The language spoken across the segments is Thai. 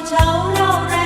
Cháu?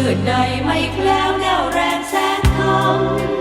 มืดใดไม่แคล้วแนวแรงแสงทอง